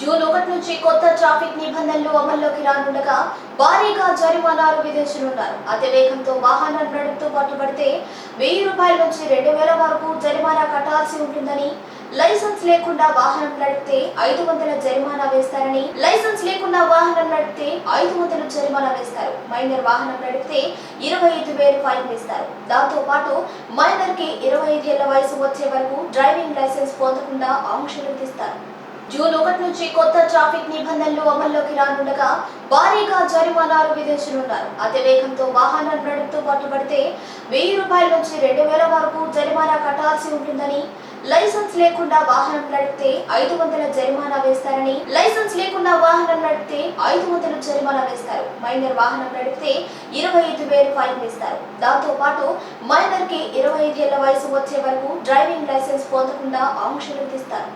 June ఒకటి నుంచి కొత్త ట్రాఫిక్ నిబంధనలు అమల్లోకి రానుండగా భారీగా జరిమానాలు విధించనున్నారు. అతివేగంతో వాహనాలు నడుపుతూ పట్టుబడితే వెయ్యి రూపాయల నుంచి రెండు వేల వరకు జరిమానా కట్టాల్సి ఉంటుందని లైసెన్స్ లేకుండా వాహనం నడిపితే ఐదు వందల జరిమానా వేస్తారని లైసెన్స్ లేకుండా వాహనం నడిపితే ఐదు వందల జరిమానా వేస్తారు. మైనర్ వాహనం నడిపితే ఇరవై ఐదు వేలు ఫైన్ వేస్తారు. దాంతో పాటు మైనర్కి ఇరవై ఐదు ఏళ్ళ వయసు వచ్చే వరకు డ్రైవింగ్ లైసెన్స్ పొందకుండా ఆంక్షలు విధిస్తారు. జూన్ ఒకటి నుంచి కొత్త ట్రాఫిక్ నిబంధనలు అమల్లోకి రానుండగా భారీగా జరిమానాలు విధించనున్నారు. అతివేగంతో వాహనాలు నడుపుతూ పట్టుబడితే వెయ్యి రూపాయల నుంచి రెండు వేల వరకు జరిమానా కట్టాల్సి ఉంటుందని లైసెన్స్ లేకుండా వాహనం నడిపితే ఐదు వందల జరిమానా వేస్తారని లైసెన్స్ లేకుండా వాహనం నడిపితే ఐదు వందల జరిమానా వేస్తారు. మైనర్ వాహనం నడిపితే ఇరవై ఐదు వేలు ఫైన్ వేస్తారు. దాంతో పాటు మైనర్కి ఇరవై ఐదు ఏళ్ళ వయసు వచ్చే వరకు డ్రైవింగ్ లైసెన్స్ పొందకుండా ఆంక్షలు విధిస్తారు.